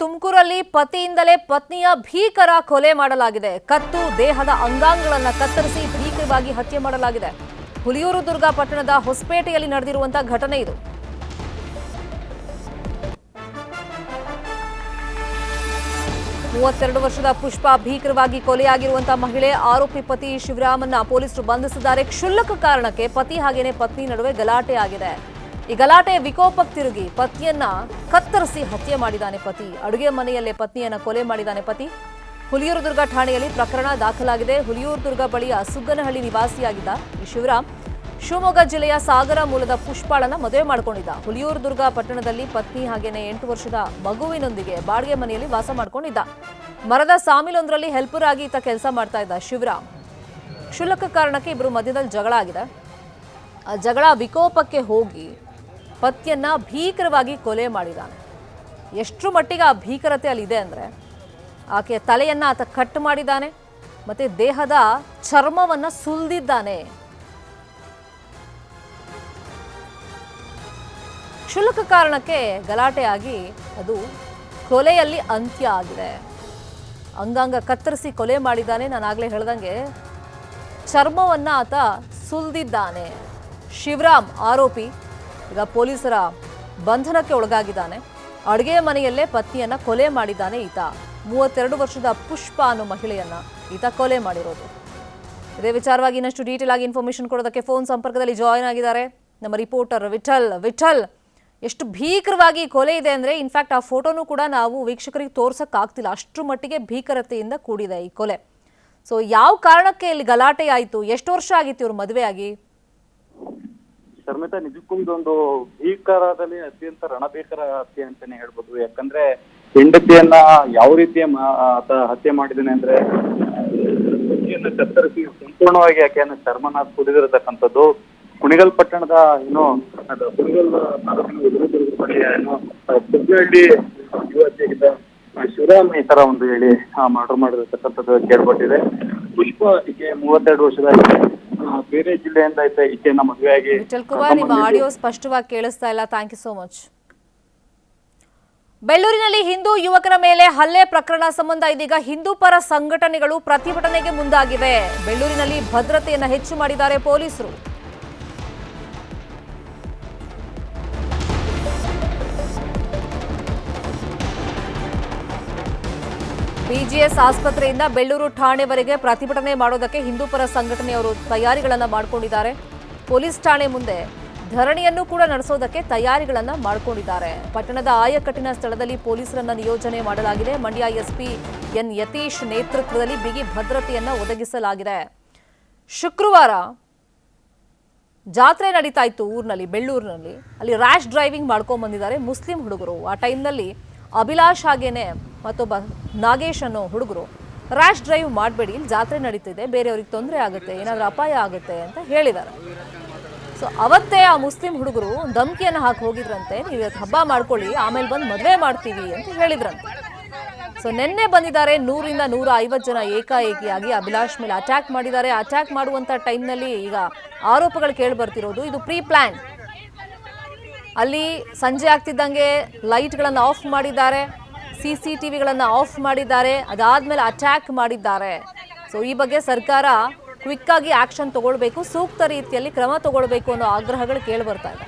ತುಮಕೂರಲ್ಲಿ ಪತಿಯಿಂದಲೇ ಪತ್ನಿಯ ಭೀಕರ ಕೊಲೆ ಮಾಡಲಾಗಿದೆ. ಕತ್ತು, ದೇಹದ ಅಂಗಾಂಗಗಳನ್ನು ಕತ್ತರಿಸಿ ಭೀಕರವಾಗಿ ಹತ್ಯೆ ಮಾಡಲಾಗಿದೆ. ಹುಲಿಯೂರು ದುರ್ಗ ಪಟ್ಟಣದ ಹೊಸಪೇಟೆಯಲ್ಲಿ ನಡೆದಿರುವಂತಹ ಘಟನೆ ಇದು. ಮೂವತ್ತೆರಡು ವರ್ಷದ ಪುಷ್ಪ ಭೀಕರವಾಗಿ ಕೊಲೆಯಾಗಿರುವಂತಹ ಮಹಿಳೆ ಆರೋಪಿ ಪತಿ ಶಿವರಾಮನ್ನ ಪೊಲೀಸರು ಬಂಧಿಸಿದ್ದಾರೆ. ಕ್ಷುಲ್ಲಕ ಕಾರಣಕ್ಕೆ ಪತಿ ಹಾಗೇನೆ ಪತ್ನಿ ನಡುವೆ ಗಲಾಟೆ ಆಗಿದೆ ಈ ಗಲಾಟೆ ವಿಕೋಪಕ್ಕೆ ತಿರುಗಿ ಪತ್ನಿಯನ್ನ ಕತ್ತರಿಸಿ ಹತ್ಯೆ ಮಾಡಿದ್ದಾನೆ ಪತಿ. ಅಡುಗೆ ಮನೆಯಲ್ಲೇ ಪತ್ನಿಯನ್ನ ಕೊಲೆ ಮಾಡಿದ್ದಾನೆ ಪತಿ. ಹುಲಿಯೂರು ದುರ್ಗ ಠಾಣೆಯಲ್ಲಿ ಪ್ರಕರಣ ದಾಖಲಾಗಿದೆ. ಹುಲಿಯೂರು ದುರ್ಗ ಬಳಿಯ ಸುಗ್ಗನಹಳ್ಳಿ ನಿವಾಸಿಯಾಗಿದ್ದ ಈ ಶಿವರಾಮ್ ಶಿವಮೊಗ್ಗ ಜಿಲ್ಲೆಯ ಸಾಗರ ಮೂಲದ ಪುಷ್ಪಾಳನ ಮದುವೆ ಮಾಡಿಕೊಂಡಿದ್ದ. ಹುಲಿಯೂರು ದುರ್ಗ ಪಟ್ಟಣದಲ್ಲಿ ಪತ್ನಿ ಹಾಗೇನೆ ಎಂಟು ವರ್ಷದ ಮಗುವಿನೊಂದಿಗೆ ಬಾಡಿಗೆ ಮನೆಯಲ್ಲಿ ವಾಸ ಮಾಡ್ಕೊಂಡಿದ್ದ. ಮರದ ಸಾಮಿಲೊಂದರಲ್ಲಿ ಹೆಲ್ಪರ್ ಆಗಿ ಈತ ಕೆಲಸ ಮಾಡ್ತಾ ಇದ್ದ ಶಿವರಾಮ್. ಕ್ಷುಲ್ಲಕ ಕಾರಣಕ್ಕೆ ಇಬ್ಬರು ಮಧ್ಯದಲ್ಲಿ ಜಗಳ ಆಗಿದೆ. ಆ ಜಗಳ ವಿಕೋಪಕ್ಕೆ ಹೋಗಿ ಪತಿಯನ್ನ ಭೀಕರವಾಗಿ ಕೊಲೆ ಮಾಡಿದ್ದಾನೆ ಎಷ್ಟರ ಮಟ್ಟಿಗೆ ಆ ಭೀಕರತೆ ಅಲ್ಲಿದೆ ಅಂದರೆ ಆಕೆಯ ತಲೆಯನ್ನು ಆತ ಕಟ್ ಮಾಡಿದ್ದಾನೆ ಮತ್ತು ದೇಹದ ಚರ್ಮವನ್ನು ಸುಲಿದಿದ್ದಾನೆ. ಕ್ಷುಲ್ಲಕ ಕಾರಣಕ್ಕೆ ಗಲಾಟೆಯಾಗಿ ಅದು ಕೊಲೆಯಲ್ಲಿ ಅಂತ್ಯ ಆಗಿದೆ. ಅಂಗಾಂಗ ಕತ್ತರಿಸಿ ಕೊಲೆ ಮಾಡಿದ್ದಾನೆ ನಾನು ಆಗಲೇ ಹೇಳ್ದಂಗೆ ಚರ್ಮವನ್ನು ಆತ ಸುಲಿದಿದ್ದಾನೆ. ಶಿವರಾಮ್ ಆರೋಪಿ ಈಗ ಪೊಲೀಸರ ಬಂಧನಕ್ಕೆ ಒಳಗಾಗಿದ್ದಾನೆ. ಅಡುಗೆ ಮನೆಯಲ್ಲೇ ಪತ್ನಿಯನ್ನ ಕೊಲೆ ಮಾಡಿದ್ದಾನೆ ಈತ. ಮೂವತ್ತೆರಡು ವರ್ಷದ ಪುಷ್ಪ ಅನ್ನೋ ಮಹಿಳೆಯನ್ನ ಈತ ಕೊಲೆ ಮಾಡಿರೋದು. ಇದೇ ವಿಚಾರವಾಗಿ ಇನ್ನಷ್ಟು ಡೀಟೇಲ್ ಆಗಿ ಇನ್ಫಾರ್ಮೇಶನ್ ಕೊಡೋದಕ್ಕೆ ಫೋನ್ ಸಂಪರ್ಕದಲ್ಲಿ ಜಾಯಿನ್ ಆಗಿದ್ದಾರೆ. ನಮ್ಮ ರಿಪೋರ್ಟರ್ ವಿಠಲ್. ವಿಠಲ್, ಎಷ್ಟು ಭೀಕರವಾಗಿ ಕೊಲೆ ಇದೆ ಅಂದರೆ ಇನ್ಫ್ಯಾಕ್ಟ್ ಆ ಫೋಟೋನು ಕೂಡ ನಾವು ವೀಕ್ಷಕರಿಗೆ ತೋರ್ಸೋಕ್ಕಾಗ್ತಿಲ್ಲ. ಅಷ್ಟರ ಮಟ್ಟಿಗೆ ಭೀಕರತೆಯಿಂದ ಕೂಡಿದೆ ಈ ಕೊಲೆ. ಸೊ ಯಾವ ಕಾರಣಕ್ಕೆ ಇಲ್ಲಿ ಗಲಾಟೆ ಆಯಿತು ಎಷ್ಟು ವರ್ಷ ಆಗಿತ್ತು ಇವರು ಮದುವೆ ಆಗಿ ಶರ್ಮಿತಾ ನಿಜಕ್ಕೂ ಇದೊಂದು ಭೀಕರದಲ್ಲಿ ಅತ್ಯಂತ ರಣಭೀಕರ ಹತ್ಯೆ ಅಂತಾನೆ ಹೇಳ್ಬೋದು. ಯಾಕಂದ್ರೆ ಹೆಂಡತಿಯನ್ನ ಯಾವ ರೀತಿಯ ಆತ ಹತ್ಯೆ ಮಾಡಿದ್ದಾನೆ ಅಂದ್ರೆ ಕತ್ತರಿಸಿ ಸಂಪೂರ್ಣವಾಗಿ ಆಕೆಯನ್ನ ಚರ್ಮನ ಕುಡಿದಿರತಕ್ಕಂಥದ್ದು ಕುಣಿಗಲ್ ಪಟ್ಟಣದ ಏನು ಕುಣಿಗಲ್ ಸುಗ್ನಹಳ್ಳಿ ಯುವತಿಯಾಗಿದ್ದ ಶಿವರಾಮ್ ಈ ತರ ಒಂದು ಹೇಳಿ ಮರ್ಡರ್ ಮಾಡಿರತಕ್ಕಂಥದ್ದು ಕೇಳ್ಪಟ್ಟಿದೆ. ಪುಷ್ಪ ಈಕೆ ಮೂವತ್ತೆರಡು ವರ್ಷದ ಬೇರೆ ಜಿಲ್ಲೆಯಿಂದ ಈಕೆಯನ್ನ ಮದುವೆಯಾಗಿ ವಿಠಲ್ ಕುಮಾರ್ ನಿಮ್ಮ ಆಡಿಯೋ ಸ್ಪಷ್ಟವಾಗಿ ಕೇಳಿಸ್ತಾ ಇಲ್ಲ. ಥ್ಯಾಂಕ್ ಯು ಸೋ ಮಚ್ ಬೆಳ್ಳೂರಿನಲ್ಲಿ ಹಿಂದೂ ಯುವಕರ ಮೇಲೆ ಹಲ್ಲೆ ಪ್ರಕರಣ ಸಂಬಂಧ ಇದೀಗ ಹಿಂದೂ ಪರ ಸಂಘಟನೆಗಳು ಪ್ರತಿಭಟನೆಗೆ ಮುಂದಾಗಿವೆ. ಬೆಳ್ಳೂರಿನಲ್ಲಿ ಭದ್ರತೆಯನ್ನು ಹೆಚ್ಚು ಮಾಡಿದ್ದಾರೆ ಪೊಲೀಸರು. ಬಿಜಿಎಸ್ ಆಸ್ಪತ್ರೆಯಿಂದ ಬೆಳ್ಳೂರು ಠಾಣೆವರೆಗೆ ಪ್ರತಿಭಟನೆ ಮಾಡೋದಕ್ಕೆ ಹಿಂದೂ ಪರ ಸಂಘಟನೆಯವರು ತಯಾರಿಗಳನ್ನು ಮಾಡಿಕೊಂಡಿದ್ದಾರೆ. ಪೊಲೀಸ್ ಠಾಣೆ ಮುಂದೆ ಧರಣಿಯನ್ನು ಕೂಡ ನಡೆಸೋದಕ್ಕೆ ತಯಾರಿಗಳನ್ನು ಮಾಡಿಕೊಂಡಿದ್ದಾರೆ. ಪಟ್ಟಣದ ಆಯಕಟ್ಟಿನ ಸ್ಥಳದಲ್ಲಿ ಪೊಲೀಸರನ್ನ ನಿಯೋಜನೆ ಮಾಡಲಾಗಿದೆ. ಮಂಡ್ಯ ಎಸ್ಪಿ ಎನ್ ಯತೀಶ್ ನೇತೃತ್ವದಲ್ಲಿ ಬಿಗಿ ಭದ್ರತೆಯನ್ನು ಒದಗಿಸಲಾಗಿದೆ. ಶುಕ್ರವಾರ ಜಾತ್ರೆ ನಡೀತಾ ಇತ್ತು ಊರಿನಲ್ಲಿ, ಬೆಳ್ಳೂರಿನಲ್ಲಿ. ಅಲ್ಲಿ ರ್ಯಾಶ್ ಡ್ರೈವಿಂಗ್ ಮಾಡ್ಕೊಂಡ್ ಬಂದಿದ್ದಾರೆ ಮುಸ್ಲಿಂ ಹುಡುಗರು. ಆ ಟೈಮ್ನಲ್ಲಿ ಅಭಿಲಾಷ್ ಹಾಗೇನೆ ಮತ್ತೊಬ್ಬ ನಾಗೇಶ್ ಅನ್ನೋ ಹುಡುಗರು. ರ್ಯಾಶ್ ಡ್ರೈವ್ ಮಾಡಬೇಡಿ, ಇಲ್ಲಿ ಜಾತ್ರೆ ನಡೀತಿದೆ, ಬೇರೆಯವ್ರಿಗೆ ತೊಂದರೆ ಆಗುತ್ತೆ, ಏನಾದರೂ ಅಪಾಯ ಆಗುತ್ತೆ ಅಂತ ಹೇಳಿದ್ದಾರೆ. ಸೊ ಅವತ್ತೇ ಆ ಮುಸ್ಲಿಂ ಹುಡುಗರು ಧಮಕಿಯನ್ನು ಹಾಕಿ ಹೋಗಿದ್ರಂತೆ ನೀವು ಇವತ್ತು ಹಬ್ಬ ಮಾಡ್ಕೊಳ್ಳಿ, ಆಮೇಲೆ ಬಂದು ಮದುವೆ ಮಾಡ್ತೀವಿ ಅಂತ ಹೇಳಿದ್ರಂತೆ. ಸೊ ನಿನ್ನೆ ಬಂದಿದ್ದಾರೆ ನೂರಿಂದ ನೂರ ಐವತ್ತು ಜನ ಏಕಾಏಕಿಯಾಗಿ ಅಭಿಲಾಷ್ ಮೇಲೆ ಅಟ್ಯಾಕ್ ಮಾಡಿದ್ದಾರೆ. ಅಟ್ಯಾಕ್ ಮಾಡುವಂತ ಟೈಮ್ನಲ್ಲಿ ಈಗ ಆರೋಪಗಳು ಕೇಳಿ ಬರ್ತಿರೋದು ಇದು ಪ್ರೀ ಪ್ಲಾನ್ ಅಲ್ಲಿ ಸಂಜೆ ಆಗ್ತಿದ್ದಂಗೆ ಲೈಟ್ಗಳನ್ನು ಆಫ್ ಮಾಡಿದ್ದಾರೆ, ಸಿ ಸಿ ಟಿ ವಿಗಳನ್ನು ಆಫ್ ಮಾಡಿದ್ದಾರೆ, ಅದಾದ್ಮೇಲೆ ಅಟ್ಯಾಕ್ ಮಾಡಿದ್ದಾರೆ. ಸೊ ಈ ಬಗ್ಗೆ ಸರ್ಕಾರ ಕ್ವಿಕ್ ಆಗಿ ಆಕ್ಷನ್ ತಗೊಳ್ಬೇಕು, ಸೂಕ್ತ ರೀತಿಯಲ್ಲಿ ಕ್ರಮ ತಗೊಳ್ಬೇಕು ಅನ್ನೋ ಆಗ್ರಹಗಳು ಕೇಳಿ ಬರ್ತಾ ಇದೆ.